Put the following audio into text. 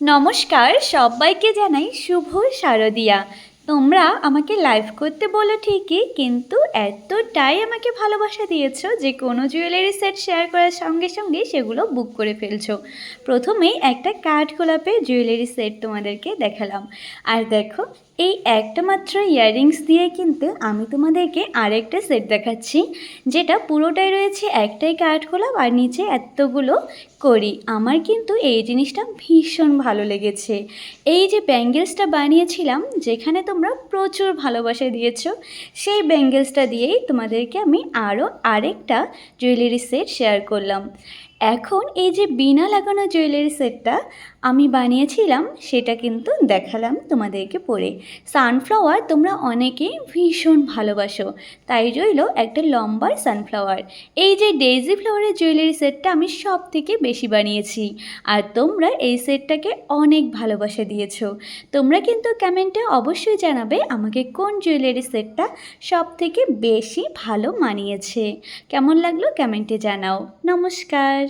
নমস্কার, সবাইকে জানাই শুভ শারদিয়া। তোমরা আমাকে লাইভ করতে বলো ঠিকই, কিন্তু এতটাই আমাকে ভালোবাসা দিয়েছ যে কোনো জুয়েলারি সেট শেয়ার করার সঙ্গে সঙ্গে সেগুলো বুক করে ফেলছো। প্রথমেই একটা কাঠ গোলাপের জুয়েলারি সেট তোমাদেরকে দেখালাম। আর দেখো এই একটা মাত্র ইয়াররিংস দিয়ে কিন্তু আমি তোমাদেরকে আরেকটা সেট দেখাচ্ছি, যেটা পুরোটাই রয়েছে একটাই কাঠগোলাপ আর নিচে এতগুলো করি আমার কিন্তু এই জিনিসটা ভীষণ ভালো লেগেছে। এই যে ব্যাঙ্গেলসটা বানিয়েছিলাম, যেখানে তোমরা প্রচুর ভালোবাসা দিয়েছ, সেই ব্যাঙ্গেলসটা দিয়েই তোমাদেরকে আমি আরও আরেকটা জুয়েলারি সেট শেয়ার করলাম। এখন এই যে বিনা লাগানো জুয়েলারি সেটটা আমি বানিয়েছিলাম, সেটা কিন্তু দেখালাম তোমাদেরকে পরে। সানফ্লাওয়ার তোমরা অনেকেই ভীষণ ভালোবাসো, তাই রইল একটা লম্বা সানফ্লাওয়ার। এই যে ডেইজি ফ্লাওয়ারের জুয়েলারি সেটটা আমি সব থেকে বেশি বানিয়েছি, আর তোমরা এই সেটটাকে অনেক ভালোবাসা দিয়েছ। তোমরা কিন্তু কমেন্টে অবশ্যই জানাবে আমাকে কোন জুয়েলারি সেটটা সব থেকে বেশি ভালো মানিয়েছে। কেমন লাগল কমেন্টে জানাও। নমস্কার।